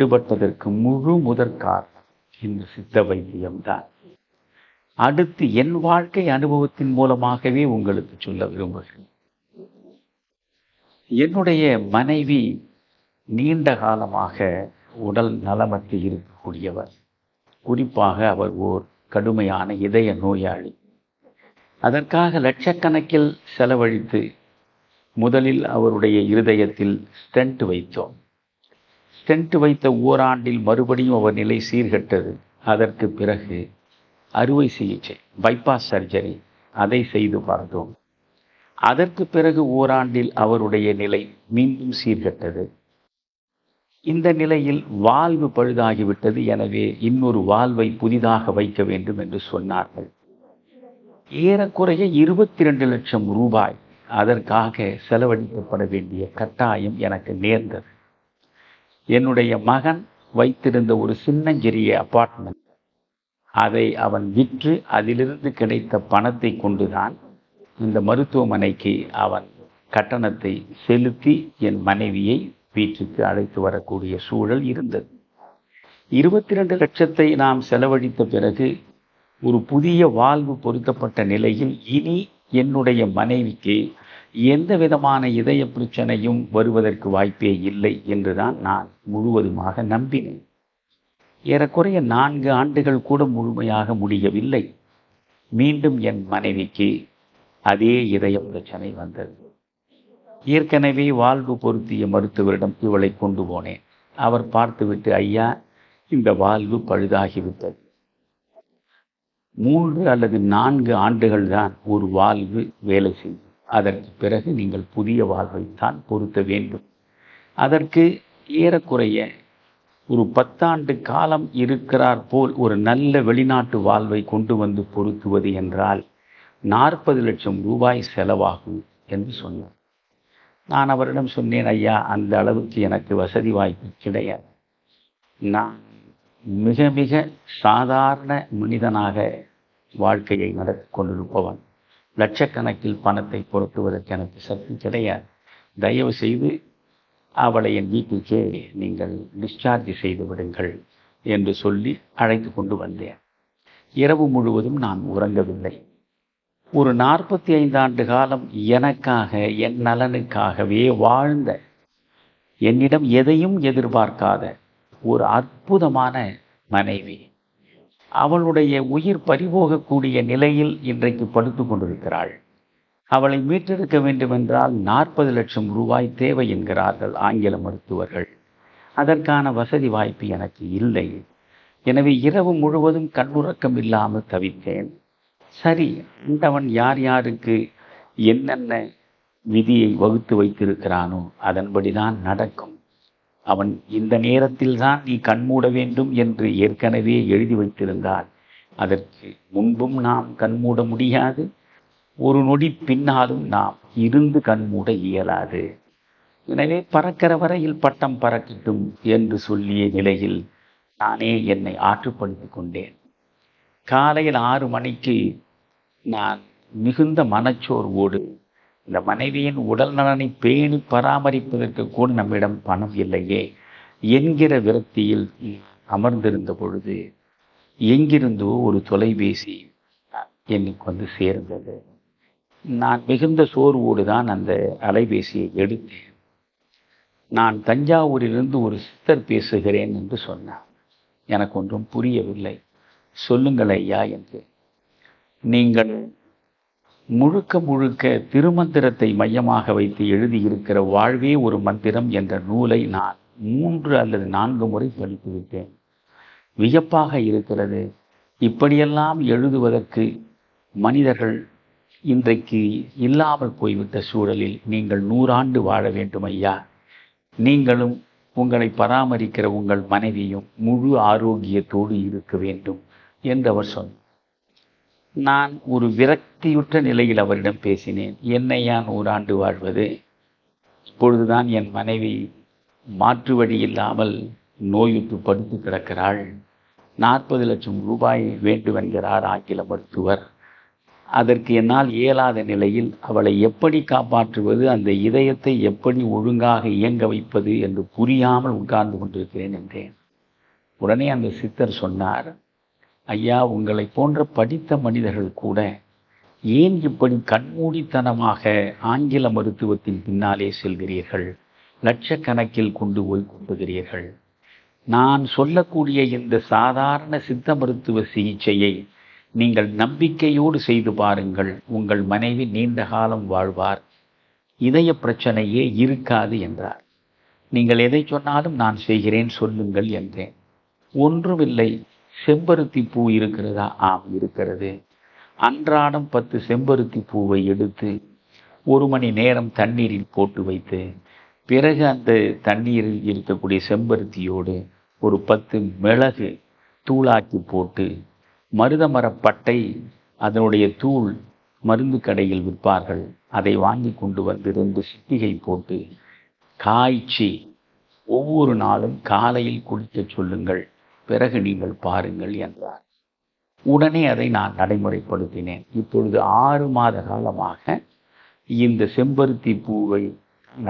விடுபட்டதற்கு முழு முதற் காரணம் இந்த சித்த வைத்தியம்தான். அடுத்து என் வாழ்க்கை அனுபவத்தின் மூலமாகவே உங்களுக்கு சொல்ல விரும்புகிறேன். என்னுடைய மனைவி நீண்ட காலமாக உடல் நலமற்று இருக்கக்கூடியவர். குறிப்பாக அவர் ஓர் கடுமையான இதய நோயாளி. அதற்காக லட்சக்கணக்கில் செலவழித்து முதலில் அவருடைய இருதயத்தில் ஸ்டென்ட் வைத்தோம். ஸ்டென்ட் வைத்த ஓராண்டில் மறுபடியும் அவர் நிலை சீர்கெட்டது. அதற்கு பிறகு அறுவை சிகிச்சை பைபாஸ் சர்ஜரி அதை செய்து பார்த்தோம். அதற்கு பிறகு ஓராண்டில் அவருடைய நிலை மீண்டும் சீர்கெட்டது. இந்த நிலையில் வாழ்வு பழுதாகிவிட்டது. எனவே இன்னொரு வாழ்வை புதிதாக வைக்க வேண்டும் என்று சொன்னார்கள். ஏறக்குறைய இருபத்தி ரெண்டு லட்சம் ரூபாய் அதற்காக செலவழிக்கப்பட வேண்டிய கட்டாயம் எனக்கு நேர்ந்தது. என்னுடைய மகன் வைத்திருந்த ஒரு சின்னஞ்சிறிய அப்பார்ட்மெண்ட் அதை அவன் விற்று அதிலிருந்து கிடைத்த பணத்தை கொண்டுதான் இந்த மருத்துவமனைக்கு அவன் கட்டணத்தை செலுத்தி என் மனைவியை வீட்டுக்கு அழைத்து வரக்கூடிய சூழல் இருந்தது. இருபத்தி ரெண்டு லட்சத்தை நாம் செலவழித்த பிறகு ஒரு புதிய வாழ்வு பொருத்தப்பட்ட நிலையில் இனி என்னுடைய மனைவிக்கு எந்த விதமான இதய பிரச்சனையும் வருவதற்கு வாய்ப்பே இல்லை என்றுதான் நான் முழுவதுமாக நம்பினேன். ஏறக்குறைய நான்கு ஆண்டுகள் கூட முழுமையாக முடியவில்லை. மீண்டும் என் மனைவிக்கு அதே இதய பிரச்சனை வந்தது. ஏற்கனவே வாழ்வு பொருத்திய மருத்துவரிடம் இவளை கொண்டு போனேன். அவர் பார்த்துவிட்டு ஐயா இந்த வாழ்வு பழுதாகிவிட்டது. மூன்று அல்லது நான்கு ஆண்டுகள் தான் ஒரு வாழ்வு வேலை செய்யும் அதற்கு பிறகு நீங்கள் புதிய வாழ்வைத்தான் பொருத்த வேண்டும். அதற்கு ஏறக்குறைய ஒரு பத்தாண்டு காலம் இருக்கிறார் போல் ஒரு நல்ல வெளிநாட்டு வாழ்வை கொண்டு வந்து பொருத்துவது என்றால் நாற்பது லட்சம் ரூபாய் செலவாகும் என்று சொன்னார். நான் அவரிடம் சொன்னேன் ஐயா அந்த அளவுக்கு எனக்கு வசதி வாய்ப்பு கிடையாது. நான் மிக மிக சாதாரண மனிதனாக வாழ்க்கையை நடத்தி கொண்டிருப்பவன். லட்சக்கணக்கில் பணத்தை பொருட்டுவதற்கு எனக்கு சக்தி கிடையாது. தயவு செய்து அவளை என் வீட்டுக்கே நீங்கள் டிஸ்சார்ஜ் செய்து விடுங்கள் என்று சொல்லி அழைத்து கொண்டு வந்தேன். இரவு முழுவதும் நான் உறங்கவில்லை. ஒரு நாற்பத்தி ஐந்து ஆண்டு காலம் எனக்காக என் நலனுக்காகவே வாழ்ந்த என்னிடம் எதையும் எதிர்பார்க்காத ஒரு அற்புதமான மனைவி. அவளுடைய உயிர் பறிபோகக்கூடிய நிலையில் இன்றைக்கு படுத்து கொண்டிருக்கிறாள். அவளை மீட்டெடுக்க வேண்டுமென்றால் நாற்பது லட்சம் ரூபாய் தேவை என்கிறார்கள் ஆங்கில மருத்துவர்கள். அதற்கான வசதி வாய்ப்பு எனக்கு இல்லை. எனவே இரவு முழுவதும் கண்ணுறக்கம் இல்லாமல் தவித்தேன். சரி அந்தவன் யார் யாருக்கு என்னென்ன விதியை வகுத்து வைத்திருக்கிறானோ அதன்படிதான் நடக்கும். அவன் இந்த நேரத்தில் தான் நீ கண்மூட வேண்டும் என்று ஏற்கனவே எழுதி வைத்திருந்தால் அதற்கு முன்பும் நாம் கண்மூட முடியாது ஒரு நொடி பின்னாலும் நாம் இருந்து கண்மூட இயலாது. எனவே பறக்கிற வரையில் பட்டம் பறக்கட்டும் என்று சொல்லிய நிலையில் நானே என்னை ஆற்றுப்படுத்திக் கொண்டேன். காலையில் ஆறு மணிக்கு நான் மிகுந்த மனச்சோர்வோடு இந்த மனைவியின் உடல் நலனை பேணி பராமரிப்பதற்கு கூட நம்மிடம் பணம் இல்லையே. என்கிற விரக்தியில் அமர்ந்திருந்த பொழுது எங்கிருந்தோ ஒரு தொலைபேசி என்னைக்கு வந்து சேர்ந்தது. நான் மிகுந்த சோர்வோடு தான் அந்த அலைபேசியை எடுத்தேன். நான் தஞ்சாவூரிலிருந்து ஒரு சித்தர் பேசுகிறேன் என்று சொன்னார். எனக்கு ஒன்றும் புரியவில்லை. சொல்லுங்கள் ஐயா என்று. நீங்கள் முழுக்க முழுக்க திருமந்திரத்தை மையமாக வைத்து எழுதியிருக்கிற வாழ்வே ஒரு மந்திரம் என்ற நூலை நான் மூன்று அல்லது நான்கு முறை படித்துவிட்டேன் வியப்பாக இருக்கிறது. இப்படியெல்லாம் எழுதுவதற்கு மனிதர்கள் இன்றைக்கு இல்லாமல் போய்விட்ட சூழலில் நீங்கள் நூறாண்டு வாழ வேண்டும் ஐயா. நீங்களும் உங்களை பராமரிக்கிற உங்கள் மனைவியும் முழு ஆரோக்கியத்தோடு இருக்க வேண்டும் என்றவர் சொன்னார். நான் ஒரு விரக்தியுற்ற நிலையில் அவரிடம் பேசினேன். என்னை யான் நூறாண்டு வாழ்வது? இப்பொழுதுதான் என் மனைவி மாற்று வழி இல்லாமல் நோயுற்று படுத்து கிடக்கிறாள். நாற்பது லட்சம் ரூபாய் வேண்டுமென்கிறார் ஆங்கில மருத்துவர். அதற்கு என்னால் இயலாத நிலையில் அவளை எப்படி காப்பாற்றுவது அந்த இதயத்தை எப்படி ஒழுங்காக இயங்க வைப்பது என்று புரியாமல் உட்கார்ந்து கொண்டிருக்கிறேன் என்றேன். உடனே அந்த சித்தர் சொன்னார் ஐயா உங்களை போன்ற படித்த மனிதர்கள் கூட ஏன் இப்படி கண்மூடித்தனமாக ஆங்கில மருத்துவத்தின் பின்னாலே செல்கிறீர்கள்? லட்சக்கணக்கில் கொண்டு போய் கொண்டுகிறீர்கள் நான் சொல்லக்கூடிய இந்த சாதாரண சித்த மருத்துவ சிகிச்சையை நீங்கள் நம்பிக்கையோடு செய்து பாருங்கள். உங்கள் மனைவி நீண்ட காலம் வாழ்வார். இதய பிரச்சனையே இருக்காது என்றார். நீங்கள் எதை சொன்னாலும் நான் செய்கிறேன் சொல்லுங்கள் என்றேன். ஒன்றுமில்லை. செம்பருத்தி பூ இருக்கிறதா? ஆம் இருக்கிறது. அன்றாடம் பத்து செம்பருத்தி பூவை எடுத்து ஒரு மணி நேரம் தண்ணீரில் போட்டு வைத்து பிறகு அந்த தண்ணீரில் இருக்கக்கூடிய செம்பருத்தியோடு ஒரு பத்து மிளகு தூளாக்கி போட்டு மருதமரப்பட்டை அதனுடைய தூள் மருந்து கடையில் விற்பார்கள். அதை வாங்கி கொண்டு வந்து ரெண்டு சிட்டிகை போட்டு காய்ச்சி ஒவ்வொரு நாளும் காலையில் குளிக்கச் சொல்லுங்கள். பிறகு நீங்கள் பாருங்கள் என்றார். உடனே அதை நான் நடைமுறைப்படுத்தினேன். இப்பொழுது ஆறு மாத காலமாக இந்த செம்பருத்தி பூவை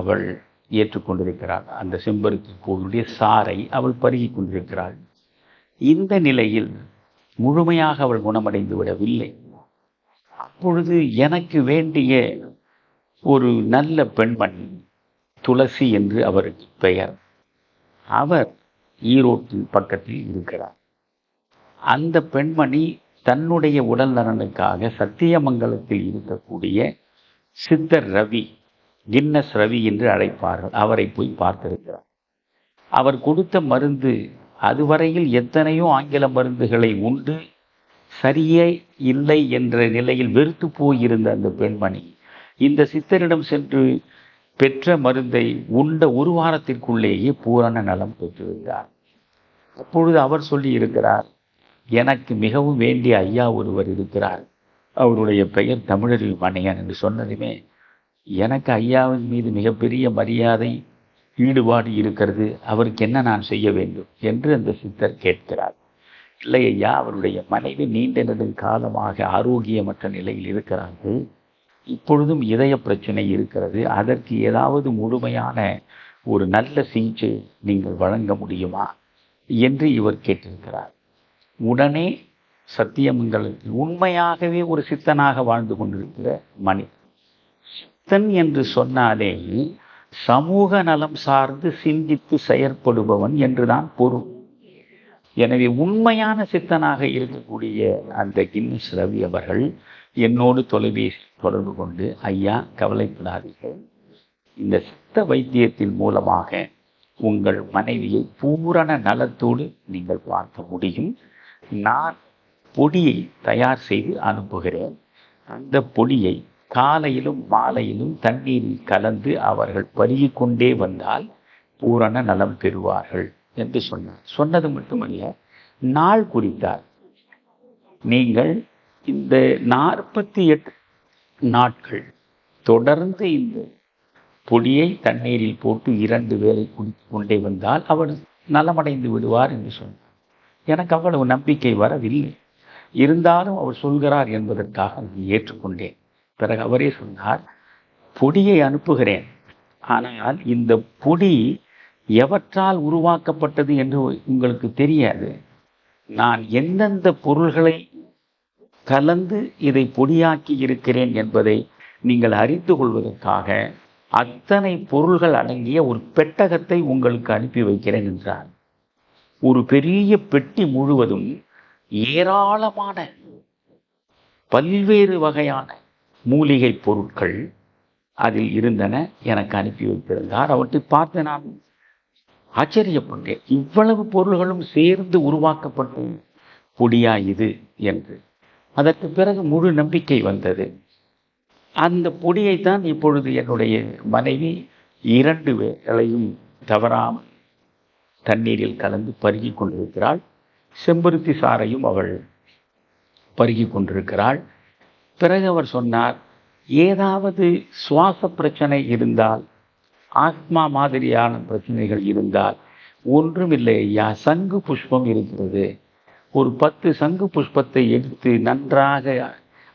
அவள் ஏற்றுக்கொண்டிருக்கிறாள். அந்த செம்பருத்தி பூவுடைய சாரை அவள் பருகி கொண்டிருக்கிறாள். இந்த நிலையில் முழுமையாக அவள் குணமடைந்து விடவில்லை. அப்பொழுது எனக்கு வேண்டிய ஒரு நல்ல பெண்மணி துளசி என்று அவருக்கு பெயர். அவர் ஈரோட்டின் பக்கத்தில் இருக்கிறார். அந்த பெண்மணி தன்னுடைய உடல் நலனுக்காக சத்தியமங்கலத்தில் இருக்கக்கூடிய சித்தர் ரவி கின்னஸ் ரவி என்று அழைப்பார்கள். அவரை போய் பார்த்திருக்கிறார். அவர் கொடுத்த மருந்து அதுவரையில் எத்தனையோ ஆங்கில மருந்துகளை உண்டு சரியே இல்லை என்ற நிலையில் வெறுத்து போயிருந்த அந்த பெண்மணி இந்த சித்தரிடம் சென்று பெற்ற மருந்தை உண்ட ஒரு வாரத்திற்குள்ளேயே பூரண நலம் பெற்றிருந்தார் அப்பொழுது அவர் சொல்லி இருக்கிறார் எனக்கு மிகவும் வேண்டிய ஐயா ஒருவர் இருக்கிறார். அவருடைய பெயர் தமிழறிவு மணியன் என்று சொன்னதுமே எனக்கு ஐயாவின் மீது மிகப்பெரிய மரியாதை ஈடுபாடு இருக்கிறது. அவருக்கு என்ன நான் செய்ய வேண்டும்? என்று அந்த சித்தர் கேட்கிறார். இல்லை ஐயா அவருடைய மனைவி நீண்ட நெடும் காலமாக ஆரோக்கியமற்ற நிலையில் இருக்கிறார்கள். இப்பொழுதும் இதய பிரச்சனை இருக்கிறது. அதற்கு ஏதாவது முழுமையான ஒரு நல்ல சிகிச்சை நீங்கள் வழங்க முடியுமா என்று இவர் கேட்டிருக்கிறார். உடனே சத்தியமங்கலத்தில் உண்மையாகவே ஒரு சித்தனாக வாழ்ந்து கொண்டிருக்கிற மனிதன். சித்தன் என்று சொன்னாலே சமூக நலம் சார்ந்து சிந்தித்து செயற்படுபவன் என்றுதான் பொருள். எனவே உண்மையான சித்தனாக இருக்கக்கூடிய அந்த கின்னஸ் ரவி அவர்கள் என்னோடு தொலைபேசி தொடர்பு கொண்டு ஐயா கவலைப்படாதீர்கள். இந்த சித்த வைத்தியத்தின் மூலமாக உங்கள் மனைவியை பூரண நலத்தோடு நீங்கள் பார்க்க முடியும். நான் பொடியை தயார் செய்து அனுப்புகிறேன். அந்த பொடியை காலையிலும் மாலையிலும் தண்ணீரில் கலந்து அவர்கள் பருகி கொண்டே வந்தால் பூரண நலம் பெறுவார்கள் என்று சொன்னார். சொன்னது மட்டுமல்ல நாள் குறித்தார். நீங்கள் இந்த நாற்பத்தி எட்டு நாட்கள் தொடர்ந்து இந்த பொடியை தண்ணீரில் போட்டு இரண்டு வேளை குடித்து கொண்டே வந்தால் அவர் நலமடைந்து விடுவார் என்று சொன்னார். எனக்கு அவ்வளவு நம்பிக்கை வரவில்லை. இருந்தாலும் அவர் சொல்கிறார் என்பதற்காக நான் ஏற்றுக்கொண்டேன். பிறகு அவரே சொன்னார் பொடியை அனுப்புகிறேன். ஆனால் இந்த பொடி எவற்றால் உருவாக்கப்பட்டது என்று உங்களுக்கு தெரியாது. நான் எந்தெந்த பொருள்களை கலந்து இதை பொடியாக்கி இருக்கிறேன் என்பதை நீங்கள் அறிந்து கொள்வதற்காக அத்தனை பொருள்கள் அடங்கிய ஒரு பெட்டகத்தை உங்களுக்கு அனுப்பி வைக்கிறேன் என்றார். ஒரு பெரிய பெட்டி முழுவதும் ஏராளமான பல்வேறு வகையான மூலிகை பொருட்கள் அதில் இருந்தன எனக்கு அனுப்பி வைத்திருந்தார். அவற்றை பார்த்து நான் ஆச்சரியப்பட்டேன். இவ்வளவு பொருள்களும் சேர்ந்து உருவாக்கப்பட்ட பொடியா இது என்று. அதற்கு பிறகு முழு நம்பிக்கை வந்தது. அந்த பொடியைத்தான் இப்பொழுது என்னுடைய மனைவி இரண்டு வேளையும் தவறாமல் தண்ணீரில் கலந்து பருகி கொண்டிருக்கிறாள். செம்பருத்தி சாரையும் அவள் பருகி கொண்டிருக்கிறாள். பிறகு அவர் சொன்னார் ஏதாவது சுவாச பிரச்சனை இருந்தால் ஆஸ்மா மாதிரியான பிரச்சனைகள் இருந்தால் ஒன்றும் இல்லை ஐயா சங்கு புஷ்பம் இருக்கிறது. ஒரு பத்து சங்கு புஷ்பத்தை எடுத்து நன்றாக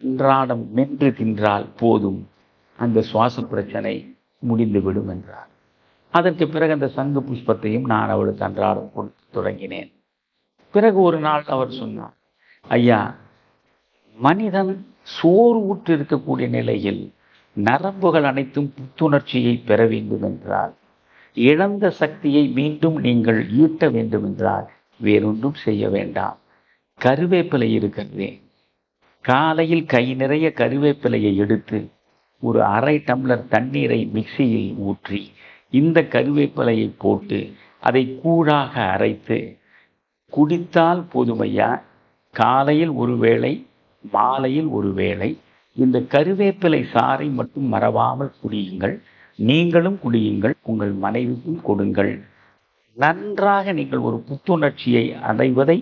அன்றாடம் மென்று தின்றால் போதும். அந்த சுவாச பிரச்சனை முடிந்துவிடும் என்றார். அதற்கு பிறகு அந்த சங்கு புஷ்பத்தையும் நான் அவளுக்கு அன்றாடம் கொடுத்து தொடங்கினேன். பிறகு ஒரு நாள் அவர் சொன்னார் ஐயா மனிதன் சோறு உற்று இருக்கக்கூடிய நிலையில் நரம்புகள் அனைத்தும் புத்துணர்ச்சியை பெற வேண்டும் என்றால் இழந்த சக்தியை மீண்டும் நீங்கள் ஈட்ட வேண்டும் என்றால் வேறொன்றும் செய்ய வேண்டாம். கருவேப்பிலை இருக்கிறதே. காலையில் கை நிறைய கருவேப்பிலையை எடுத்து ஒரு அரை டம்ளர் தண்ணீரை மிக்சியில் ஊற்றி இந்த கருவேப்பிலையை போட்டு அதை கூழாக அரைத்து குடித்தால் போதுமையா? காலையில் ஒரு வேளை மாலையில் ஒரு வேளை. இந்த கருவேப்பிலை சாறை மட்டும் மறவாமல் குடியுங்கள். நீங்களும் குடியுங்கள். உங்கள் மனைவிக்கும் கொடுங்கள். நன்றாக நீங்கள் ஒரு புத்துணர்ச்சியை அடைவதை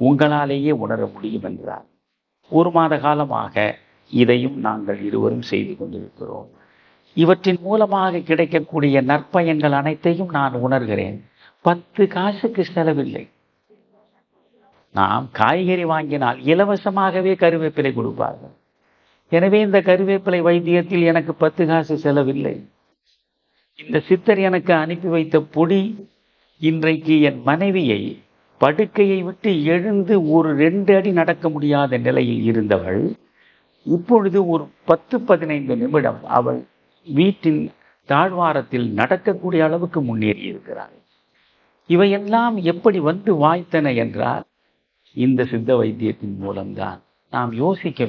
உங்களாலேயே உணர முடியும் என்கிறார் ஒரு மாத காலமாக இதையும் நாங்கள் இருவரும் செய்து கொண்டிருக்கிறோம். இவற்றின் மூலமாக கிடைக்கக்கூடிய நற்பயன்கள் அனைத்தையும் நான் உணர்கிறேன். பத்து காசுக்கு செலவில்லை. நாம் காய்கறி வாங்கினால் இலவசமாகவே கருவேப்பிலை கொடுப்பார்கள். எனவே இந்த கருவேப்பிலை வைத்தியத்தில் எனக்கு பத்து காசு செலவில்லை. இந்த சித்தர் எனக்கு அனுப்பி வைத்த பொடி இன்றைக்கு என் மனைவியை படுக்கையை விட்டு எழுந்து ஒரு ரெண்டு அடி நடக்க முடியாத நிலையில் இருந்தவள் இப்பொழுது ஒரு பத்து பதினைந்து நிமிடம் அவள் வீட்டின் தாழ்வாரத்தில் நடக்கக்கூடிய அளவுக்கு முன்னேறி இருக்கிறாள். இவையெல்லாம் எப்படி வந்து வாய்த்தன என்றால் இந்த சித்த வைத்தியத்தின் மூலம்தான். நாம் யோசிக்கவே